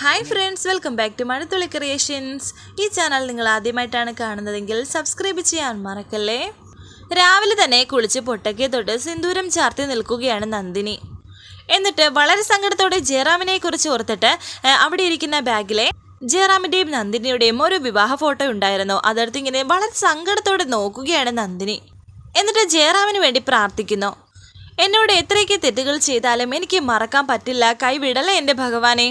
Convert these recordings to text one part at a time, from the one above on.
Hi friends welcome back to Mazhathulli creations ഈ channel നിങ്ങൾ ആദ്യമായിട്ടാണ് കാണുന്നതെങ്കിൽ സബ്സ്ക്രൈബ് ചെയ്യാൻ മറക്കല്ലേ? രാവിലെ തന്നെ കുളിച്ച് പൊട്ടക്കെ തൊട്ട് സിന്ദൂരം ചാർത്തി നിൽക്കുകയാണ് നന്ദിനി. എന്നിട്ട് വളരെ സങ്കടത്തോടെ ജയറാമിനെ കുറിച്ച് ഓർത്തിട്ട് അവിടെ ഇരിക്കുന്ന ബാഗിലെ ജയറാമിന്റെയും നന്ദിനിയുടെയും ഒരു വിവാഹ ഫോട്ടോ ഉണ്ടായിരുന്നു. അതെടുത്ത് ഇങ്ങനെ വളരെ സങ്കടത്തോടെ നോക്കുകയാണ് നന്ദിനി. എന്നിട്ട് ജയറാമിന് വേണ്ടി പ്രാർത്ഥിക്കുന്നു. എന്നോട് എത്രയൊക്കെ തെറ്റുകൾ ചെയ്താലും എനിക്ക് മറക്കാൻ പറ്റില്ല കൈവിടല എന്റെ ഭഗവാനെ?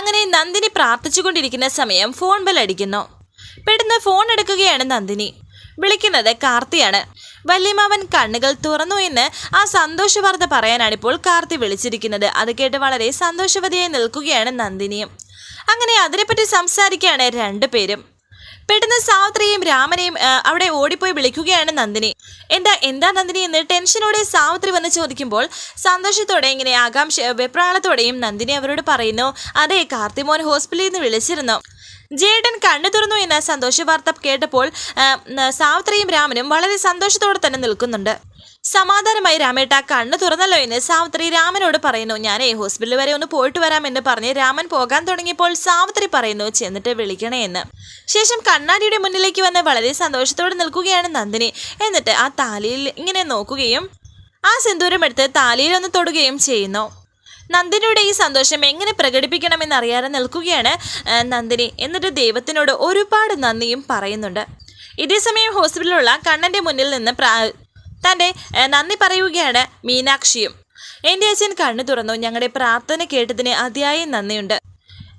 അങ്ങനെ നന്ദിനി പ്രാർത്ഥിച്ചുകൊണ്ടിരിക്കുന്ന സമയം ഫോൺ ബെൽ അടിക്കുന്നു. പെട്ടെന്ന് ഫോൺ എടുക്കുകയാണ് നന്ദിനി. വിളിക്കുന്നത് കാർത്തിയാണ്. വല്യമാവൻ കണ്ണുകൾ തുറന്നു എന്ന് ആ സന്തോഷവാർത്ത പറയാനാണ് ഇപ്പോൾ കാർത്തി വിളിച്ചിരിക്കുന്നത്. അത് കേട്ട് വളരെ സന്തോഷവതിയായി നിൽക്കുകയാണ് നന്ദിനിയും അങ്ങനെ അതിനെപ്പറ്റി സംസാരിക്കുകയാണ് രണ്ടുപേരും. പെട്ടെന്ന് സാവിത്രിയും രാമനെയും അവിടെ ഓടിപ്പോയി വിളിക്കുകയാണ് നന്ദിനി. എന്താ എന്താ നന്ദിനി എന്ന് ടെൻഷനോടെ സാവിത്രി വന്ന് ചോദിക്കുമ്പോൾ സന്തോഷത്തോടെ ഇങ്ങനെ ആകാംക്ഷ വെപ്രാളത്തോടെയും നന്ദിനി അവരോട് പറയുന്നു അതെ കാർത്തിമോൻ ഹോസ്പിറ്റലിൽ നിന്ന് വിളിച്ചിരുന്നു. ജേട്ടൻ കണ്ണു തുറന്നു എന്ന സന്തോഷ വാർത്ത കേട്ടപ്പോൾ സാവിത്രിയും രാമനും വളരെ സന്തോഷത്തോടെ തന്നെ നിൽക്കുന്നുണ്ട്. സമാധാനമായി രാമേട്ട കണ്ണു തുറന്നല്ലോ എന്ന് സാവിത്രി രാമനോട് പറയുന്നു. ഞാനേ ഹോസ്പിറ്റൽ വരെ ഒന്ന് പോയിട്ട് വരാം എന്ന് പറഞ്ഞ് രാമൻ പോകാൻ തുടങ്ങിയപ്പോൾ സാവിത്രി പറയുന്നു ചെന്നിട്ട് വിളിക്കണേ എന്ന്. ശേഷം കണ്ണാടിയുടെ മുന്നിലേക്ക് വന്ന് വളരെ സന്തോഷത്തോടെ നിൽക്കുകയാണ് നന്ദിനി. എന്നിട്ട് ആ താലിയിൽ ഇങ്ങനെ നോക്കുകയും ആ സിന്ദൂരം എടുത്ത് താലിയിൽ ഒന്ന് തൊടുകയും ചെയ്യുന്നു. നന്ദിനിയുടെ ഈ സന്തോഷം എങ്ങനെ പ്രകടിപ്പിക്കണമെന്ന് അറിയാതെ നിൽക്കുകയാണ് നന്ദിനി. എന്നിട്ട് ദൈവത്തിനോട് ഒരുപാട് നന്ദിയും പറയുന്നുണ്ട്. ഇതേസമയം ഹോസ്പിറ്റലിലുള്ള കണ്ണന്റെ മുന്നിൽ നിന്ന് തന്റെ നന്ദി പറയുകയാണ് മീനാക്ഷിയും. എന്റെ അച്ഛൻ കണ്ണു തുറന്നു. ഞങ്ങളുടെ പ്രാർത്ഥന കേട്ടതിന് അതിയായി നന്ദിയുണ്ട്.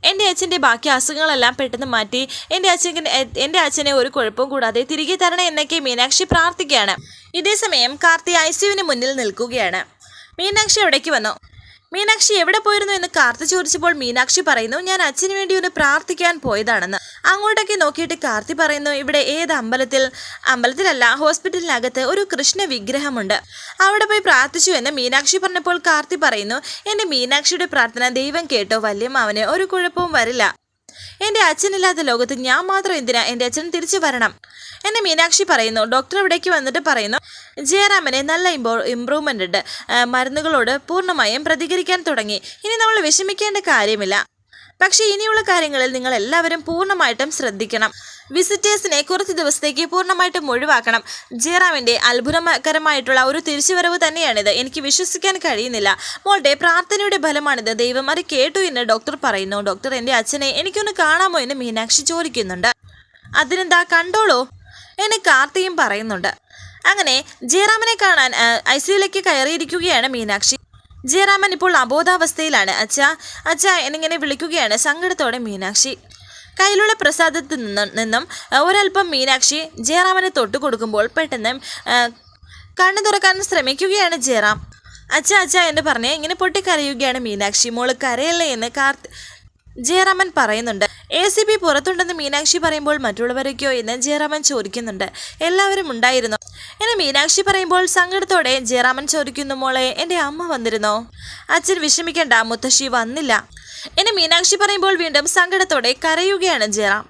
എന്റെ അച്ഛന്റെ ബാക്കി അസുഖങ്ങളെല്ലാം പെട്ടെന്ന് മാറ്റി. എന്റെ അച്ഛൻ എന്റെ അച്ഛനെ ഒരു കുഴപ്പവും കൂടാതെ തിരികെ തരണേ എന്നൊക്കെ മീനാക്ഷി പ്രാർത്ഥിക്കുകയാണ്. ഇതേസമയം കാർത്തി ഐ മുന്നിൽ നിൽക്കുകയാണ്. മീനാക്ഷി എവിടേക്ക് വന്നു. മീനാക്ഷി എവിടെ പോയിരുന്നു എന്ന് കാർത്തി ചോദിച്ചപ്പോൾ മീനാക്ഷി പറയുന്നു ഞാൻ അച്ഛന് വേണ്ടി ഒന്ന് പ്രാർത്ഥിക്കാൻ പോയതാണെന്ന്. അങ്ങോട്ടൊക്കെ നോക്കിയിട്ട് കാർത്തി പറയുന്നു ഇവിടെ ഏത് അമ്പലത്തിൽ അമ്പലത്തിലല്ല ഹോസ്പിറ്റലിനകത്ത് ഒരു കൃഷ്ണ വിഗ്രഹമുണ്ട്. അവിടെ പോയി പ്രാർത്ഥിച്ചു എന്ന് മീനാക്ഷി പറഞ്ഞപ്പോൾ കാർത്തി പറയുന്നു എന്റെ മീനാക്ഷിയുടെ പ്രാർത്ഥന ദൈവം കേട്ടോ വല്യം വല്യമ്മാവന് ഒരു കുഴപ്പവും വരില്ല. എന്റെ അച്ഛനില്ലാത്ത ലോകത്ത് ഞാൻ മാത്രം എന്തിനാ എന്റെ അച്ഛൻ തിരിച്ചു വരണം? എന്നെ മീനാക്ഷി പറയുന്നു. ഡോക്ടർ ഇവിടേക്ക് വന്നിട്ട് പറയുന്നു ജയറാമന് നല്ല ഇമ്പോ ഇമ്പ്രൂവ്മെന്റ് ഉണ്ട്. മരുന്നുകളോട് പൂർണമായും പ്രതികരിക്കാൻ തുടങ്ങി. ഇനി നമ്മൾ വിഷമിക്കേണ്ട കാര്യമില്ല. പക്ഷേ ഇനിയുള്ള കാര്യങ്ങളിൽ നിങ്ങൾ എല്ലാവരും പൂർണമായിട്ടും ശ്രദ്ധിക്കണം. വിസിറ്റേഴ്സിനെ കുറച്ച് ദിവസത്തേക്ക് പൂർണമായിട്ടും ഒഴിവാക്കണം. ജയറാമിന്റെ അത്ഭുതകരമായിട്ടുള്ള ഒരു തിരിച്ചുവരവ് തന്നെയാണിത്. എനിക്ക് വിശ്വസിക്കാൻ കഴിയുന്നില്ല. മോളുടെ പ്രാർത്ഥനയുടെ ഫലമാണിത്. ദൈവം അത് കേട്ടു എന്ന് ഡോക്ടർ പറയുന്നു. ഡോക്ടർ എന്റെ അച്ഛനെ എനിക്കൊന്ന് കാണാമോ? എന്ന് മീനാക്ഷി ചോദിക്കുന്നുണ്ട്. അതിനെന്താ കണ്ടോളൂ എന്ന് കാർത്തിയും പറയുന്നുണ്ട്. അങ്ങനെ ജയറാമിനെ കാണാൻ ഐ സിയുലേക്ക് കയറിയിരിക്കുകയാണ് മീനാക്ഷി. ജയറാമൻ ഇപ്പോൾ അബോധാവസ്ഥയിലാണ്. അച്ഛാ അച്ഛാ എന്നിങ്ങനെ വിളിക്കുകയാണ് സങ്കടത്തോടെ മീനാക്ഷി. കയ്യിലുള്ള പ്രസാദത്തിൽ നിന്നും നിന്നും ഒരൽപ്പം മീനാക്ഷി ജയറാമനെ തൊട്ടു കൊടുക്കുമ്പോൾ പെട്ടെന്ന് കണ്ണു തുറക്കാൻ ശ്രമിക്കുകയാണ് ജയറാം. അച്ഛ അച്ഛ എന്ന് പറഞ്ഞ് ഇങ്ങനെ പൊട്ടിക്കരയുകയാണ് മീനാക്ഷി. മോൾ കരയല്ലേ എന്ന് കാർത്ത് ജയറാമൻ പറയുന്നുണ്ട് എ സി പി പുറത്തുണ്ടെന്ന് മീനാക്ഷി പറയുമ്പോൾ മറ്റുള്ളവരൊക്കെയോ എന്ന് ജയറാമൻ ചോദിക്കുന്നുണ്ട്. എല്ലാവരും ഉണ്ടായിരുന്നു. എന്നെ മീനാക്ഷി പറയുമ്പോൾ സങ്കടത്തോടെ ജയറാമൻ ചോദിക്കുന്നു മോളെ എന്റെ അമ്മ വന്നിരുന്നോ? അച്ഛൻ വിഷമിക്കണ്ട മുത്തശ്ശി വന്നില്ല. എന്നെ മീനാക്ഷി പറയുമ്പോൾ വീണ്ടും സങ്കടത്തോടെ കരയുകയാണ് ജയറാം.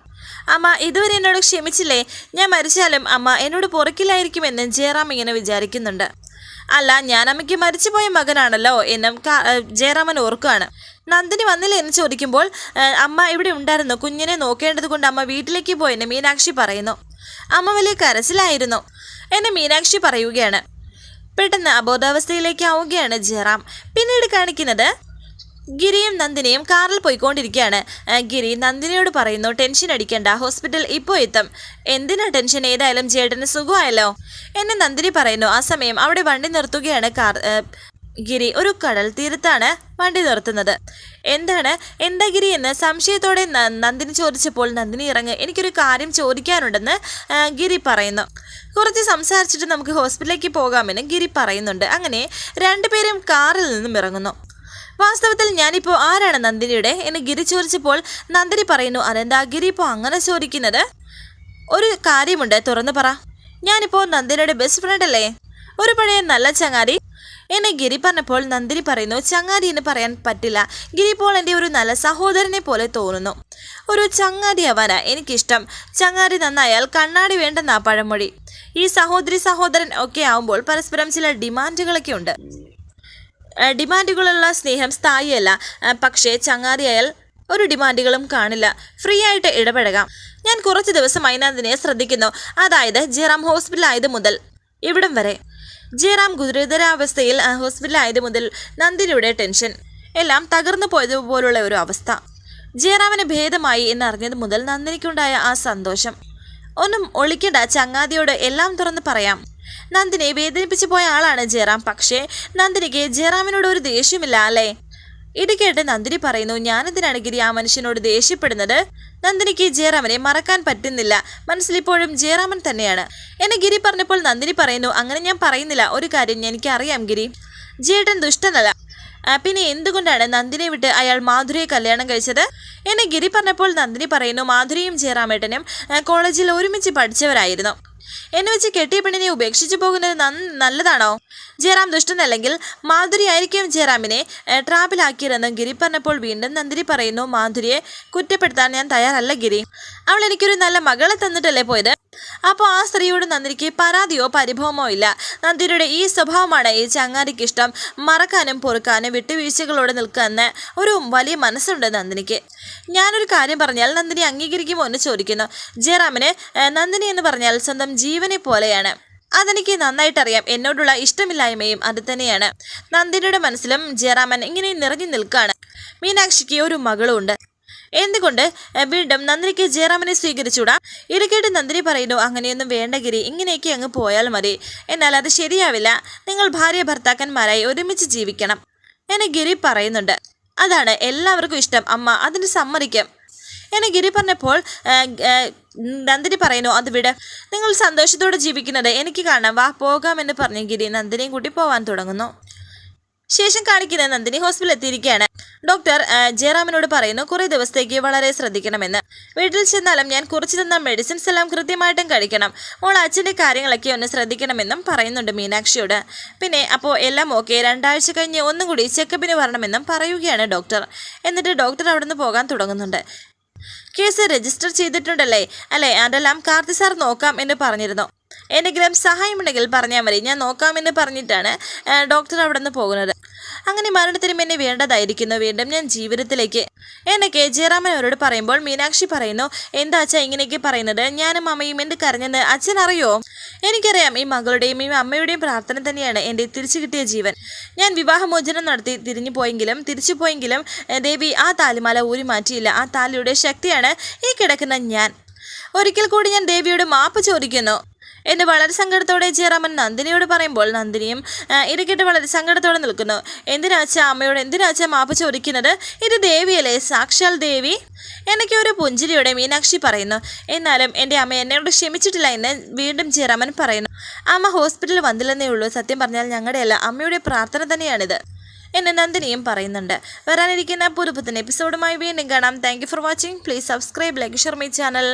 അമ്മ ഇതുവരെ എന്നോട് ക്ഷമിച്ചില്ലേ? ഞാൻ മരിച്ചാലും അമ്മ എന്നോട് പുറക്കില്ലായിരിക്കുമെന്ന് ജയറാം ഇങ്ങനെ വിചാരിക്കുന്നുണ്ട്. അല്ല ഞാൻ അമ്മയ്ക്ക് മരിച്ചുപോയ മകനാണല്ലോ എന്നും ജയറാമൻ ഓർക്കുകയാണ്. നന്ദിനി വന്നില്ല എന്ന് ചോദിക്കുമ്പോൾ അമ്മ ഇവിടെ ഉണ്ടായിരുന്നു. കുഞ്ഞിനെ നോക്കേണ്ടത് കൊണ്ട് അമ്മ വീട്ടിലേക്ക് പോയെന്ന് മീനാക്ഷി പറയുന്നു. അമ്മ വലിയ കരച്ചിലായിരുന്നു. എന്ന് മീനാക്ഷി പറയുകയാണ്. പെട്ടെന്ന് അബോധാവസ്ഥയിലേക്ക് ആവുകയാണ് ജയറാം. പിന്നീട് കാണിക്കുന്നത് ഗിരിയും നന്ദിനിയും കാറിൽ പോയിക്കൊണ്ടിരിക്കുകയാണ്. ഗിരി നന്ദിനിയോട് പറയുന്നു ടെൻഷൻ അടിക്കണ്ട ഹോസ്പിറ്റൽ ഇപ്പോൾ എത്തും. എന്തിനാ ടെൻഷൻ? ഏതായാലും ചേട്ടന് സുഖമായല്ലോ. എന്നെ നന്ദിനി പറയുന്നു. ആ സമയം അവിടെ വണ്ടി നിർത്തുകയാണ് കാർ ഗിരി ഒരു കടൽ തീരത്താണ് വണ്ടി നിർത്തുന്നത്. എന്താണ്? എന്താ ഗിരി എന്ന്? സംശയത്തോടെ നന്ദിനി ചോദിച്ചപ്പോൾ നന്ദിനി ഇറങ്ങ് എനിക്കൊരു കാര്യം ചോദിക്കാനുണ്ടെന്ന് ഗിരി പറയുന്നു. കുറച്ച് സംസാരിച്ചിട്ട് നമുക്ക് ഹോസ്പിറ്റലിലേക്ക് പോകാമെന്ന് ഗിരി പറയുന്നുണ്ട്. അങ്ങനെ രണ്ടുപേരും കാറിൽ നിന്നും ഇറങ്ങുന്നു. വാസ്തവത്തിൽ ഞാനിപ്പോൾ ആരാണ് നന്ദിനിയുടെ എന്ന് ഗിരി ചോദിച്ചപ്പോൾ നന്ദിനി പറയുന്നു അതെന്താ ഗിരി ഇപ്പോൾ അങ്ങനെ ചോദിക്കുന്നത്? ഒരു കാര്യമുണ്ട് തുറന്നു പറ. ഞാനിപ്പോൾ നന്ദിനിയുടെ ബെസ്റ്റ് ഫ്രണ്ട് അല്ലേ? ഒരു പഴയ നല്ല ചങ്ങാതി. എന്നെ ഗിരി പറഞ്ഞപ്പോൾ നന്ദിനി പറയുന്നു ചങ്ങാതി എന്ന് പറയാൻ പറ്റില്ല. ഗിരി ഇപ്പോൾ എന്റെ ഒരു നല്ല സഹോദരനെ പോലെ തോന്നുന്നു. ഒരു ചങ്ങാതി ആവാനാ എനിക്കിഷ്ടം. ചങ്ങാതി നന്നായാൽ കണ്ണാടി വേണ്ടെന്നാ പഴമൊഴി. ഈ സഹോദരി സഹോദരൻ ഒക്കെ ആവുമ്പോൾ പരസ്പരം ചില ഡിമാൻഡുകളൊക്കെ ഉണ്ട്. ഡിമാൻഡുകളുള്ള സ്നേഹം സ്ഥായിയല്ല. പക്ഷേ ചങ്ങാതിയായാൽ ഒരു ഡിമാൻഡുകളും കാണില്ല. ഫ്രീ ആയിട്ട് ഇടപഴകാം. ഞാൻ കുറച്ച് ദിവസമായി നന്ദിനെ ശ്രദ്ധിക്കുന്നു. അതായത് ജയറാം ഹോസ്പിറ്റലായത് മുതൽ ഇവിടം വരെ. ജയറാം ഗുരുതരാവസ്ഥയിൽ ഹോസ്പിറ്റലായത് മുതൽ നന്ദിനിയുടെ ടെൻഷൻ. എല്ലാം തകർന്നു പോയതുപോലുള്ള ഒരു അവസ്ഥ. ജയറാമിന് ഭേദമായി എന്നറിഞ്ഞത് മുതൽ നന്ദിനിക്കുണ്ടായ ആ സന്തോഷം. ഒന്നും ഒളിക്കണ്ട ചങ്ങാതിയോട് എല്ലാം തുറന്ന് പറയാം. നന്ദിനെ വേദനിപ്പിച്ചു പോയ ആളാണ് ജയറാം. പക്ഷേ നന്ദിനിക്ക് ജയറാമിനോട് ഒരു ദേഷ്യമില്ല അല്ലേ? ഇത് കേട്ട് നന്ദിനി പറയുന്നു ഞാനെന്തിനാണ് ഗിരി ആ മനുഷ്യനോട് ദേഷ്യപ്പെടുന്നത്? നന്ദിനിക്ക് ജയറാമനെ മറക്കാൻ പറ്റുന്നില്ല. മനസ്സിലിപ്പോഴും ജയറാമൻ തന്നെയാണ്. എന്നെ ഗിരി പറഞ്ഞപ്പോൾ നന്ദിനി പറയുന്നു അങ്ങനെ ഞാൻ പറയുന്നില്ല. ഒരു കാര്യം എനിക്ക് അറിയാം ഗിരി. ജേട്ടൻ ദുഷ്ടനല്ല. പിന്നെ എന്തുകൊണ്ടാണ് നന്ദിനെ വിട്ട് അയാൾ മാധുരിയെ കല്യാണം കഴിച്ചത്? എന്നെ ഗിരി പറഞ്ഞപ്പോൾ നന്ദിനി പറയുന്നു മാധുരിയും ജയറാമേട്ടനും കോളേജിൽ ഒരുമിച്ച് പഠിച്ചവരായിരുന്നു. എന്നെ വെച്ച് കെട്ടിയ പെണ്ണിനെ ഉപേക്ഷിച്ചു പോകുന്നത് നല്ലതാണോ? ജയറാം ദുഷ്ടനല്ലെങ്കിൽ മാധുരി ആയിരിക്കും ജയറാമിനെ ട്രാപ്പിലാക്കിയതെന്ന് ഗിരി പറഞ്ഞപ്പോൾ വീണ്ടും നന്ദിരി പറയുന്നു മാധുരിയെ കുറ്റപ്പെടുത്താൻ ഞാൻ തയ്യാറല്ല ഗിരി. അവൾ എനിക്കൊരു നല്ല മകളെ തന്നിട്ടല്ലേ പോയത്? അപ്പോൾ ആ സ്ത്രീയോട് നന്ദിനിക്ക് പരാതിയോ പരിഭവമോ ഇല്ല. നന്ദിനിയുടെ ഈ സ്വഭാവമാണ് ഈ ചങ്ങാതിക്ക് ഇഷ്ടം മറക്കാനും പൊറുക്കാനും വിട്ടുവീഴ്ചകളോടെ നിൽക്കുന്ന ഒരു വലിയ മനസ്സുണ്ട് നന്ദിനിക്ക്. ഞാനൊരു കാര്യം പറഞ്ഞാൽ നന്ദിനി അംഗീകരിക്കുമോ എന്ന് ചോദിക്കുന്നു. ജയറാമിന് നന്ദിനി എന്ന് പറഞ്ഞാൽ സ്വന്തം ജീവനെ പോലെയാണ്. അതെനിക്ക് നന്നായിട്ടറിയാം. എന്നോടുള്ള ഇഷ്ടമില്ലായ്മയും അത് തന്നെയാണ്. നന്ദിനിയുടെ മനസ്സിലും ജയറാമൻ ഇങ്ങനെ നിറഞ്ഞു നിൽക്കുകയാണ് മീനാക്ഷിക്ക് ഒരു മകളുണ്ട്. എന്തുകൊണ്ട്? വീണ്ടും നന്ദിനിക്ക് ജയറാമനെ സ്വീകരിച്ചൂടാ ഇടയ്ക്കേട്ട് നന്ദിനി പറയുന്നു അങ്ങനെയൊന്നും വേണ്ട ഗിരി ഇങ്ങനെയൊക്കെ അങ്ങ് പോയാൽ മതി. എന്നാൽ അത് ശരിയാവില്ല. നിങ്ങൾ ഭാര്യ ഭർത്താക്കന്മാരായി ഒരുമിച്ച് ജീവിക്കണം. എന്നെ ഗിരി പറയുന്നുണ്ട്. അതാണ് എല്ലാവർക്കും ഇഷ്ടം. അമ്മ അതിന് സമ്മതിക്കും. എന്നെ ഗിരി പറഞ്ഞപ്പോൾ നന്ദിനി പറയുന്നു അത് വിട്. നിങ്ങൾ സന്തോഷത്തോടെ ജീവിക്കുന്നത് എനിക്ക് കാണാം. വാ പോകാമെന്ന് പറഞ്ഞ് ഗിരി നന്ദിനിയും കൂട്ടി പോവാൻ തുടങ്ങുന്നു. ശേഷം കാണിക്കുന്ന നന്ദിനി ഹോസ്പിറ്റലിൽ എത്തിയിരിക്കുകയാണ്. ഡോക്ടർ ജയറാമിനോട് പറയുന്നു കുറേ ദിവസത്തേക്ക് വളരെ ശ്രദ്ധിക്കണമെന്ന്. വീട്ടിൽ ചെന്നാലും ഞാൻ കുറച്ച് തന്ന മെഡിസിൻസ് എല്ലാം കൃത്യമായിട്ടും കഴിക്കണം. മോൾ അച്ഛന്റെ കാര്യങ്ങളൊക്കെ ഒന്ന് ശ്രദ്ധിക്കണമെന്നും പറയുന്നുണ്ട് മീനാക്ഷിയോട്. പിന്നെ അപ്പോൾ എല്ലാം ഓക്കെ. രണ്ടാഴ്ച കഴിഞ്ഞ് ഒന്നും കൂടി ചെക്കപ്പിന് വരണമെന്നും പറയുകയാണ് ഡോക്ടർ. എന്നിട്ട് ഡോക്ടർ അവിടുന്ന് പോകാൻ തുടങ്ങുന്നുണ്ട്. കേസ് രജിസ്റ്റർ ചെയ്തിട്ടുണ്ടല്ലേ? അല്ലേ? അതെല്ലാം കാർത്തി സാർ നോക്കാം എന്ന് പറഞ്ഞിരുന്നു. എന്തെങ്കിലും സഹായമുണ്ടെങ്കിൽ പറഞ്ഞാൽ മതി. ഞാൻ നോക്കാമെന്ന് പറഞ്ഞിട്ടാണ് ഡോക്ടർ അവിടെ നിന്ന് പോകുന്നത്. അങ്ങനെ മരണത്തിനും എന്നെ വേണ്ടതായിരിക്കുന്നു. വീണ്ടും ഞാൻ ജീവിതത്തിലേക്ക് എന്നൊക്കെ ജയറാമൻ അവരോട് പറയുമ്പോൾ മീനാക്ഷി പറയുന്നു എന്താ അച്ഛാ ഇങ്ങനെയൊക്കെ പറയുന്നത്? ഞാനും അമ്മയും എന്ത് കരഞ്ഞെന്ന് അച്ഛൻ അറിയോ എനിക്കറിയാം ഈ മകളുടെയും ഈ അമ്മയുടെയും പ്രാർത്ഥന തന്നെയാണ് എന്റെ തിരിച്ചു കിട്ടിയ ജീവൻ. ഞാൻ വിവാഹമോചനം നടത്തി തിരിഞ്ഞു പോയെങ്കിലും തിരിച്ചു പോയെങ്കിലും ദേവി ആ താലിമാല ഊരി മാറ്റിയില്ല. ആ താലിയുടെ ശക്തിയാണ് ഈ കിടക്കുന്ന ഞാൻ. ഒരിക്കൽ കൂടി ഞാൻ ദേവിയോട് മാപ്പ് ചോദിക്കുന്നു. എന്ന് വളരെ സങ്കടത്തോടെ ജയറാമൻ നന്ദിനിയോട് പറയുമ്പോൾ നന്ദിനിയും ഇരക്കിട്ട് വളരെ സങ്കടത്തോടെ നിൽക്കുന്നു. എന്തിനാച്ച അമ്മയോട് എന്തിനാച്ച മാപ്പ് ചോദിക്കുന്നത്? ഇത് ദേവിയല്ലേ? സാക്ഷാൽ ദേവി? എനിക്ക് ഒരു പുഞ്ചിരിയോടെ മീനാക്ഷി പറയുന്നു. എന്നാലും എന്റെ അമ്മ എന്നോട് ക്ഷമിച്ചിട്ടില്ല എന്ന് വീണ്ടും ജയറാമൻ പറയുന്നു. അമ്മ ഹോസ്പിറ്റലിൽ വന്നില്ലെന്നേ ഉള്ളൂ. സത്യം പറഞ്ഞാൽ ഞങ്ങളുടെ അല്ല അമ്മയുടെ പ്രാർത്ഥന തന്നെയാണിത് എന്ന് നന്ദിനിയും പറയുന്നുണ്ട്. വരാനിരിക്കുന്ന പുതുപുത്തൻ എപ്പിസോഡുമായി വീണ്ടും കാണാം. Thank for watching please subscribe like Sharmi channel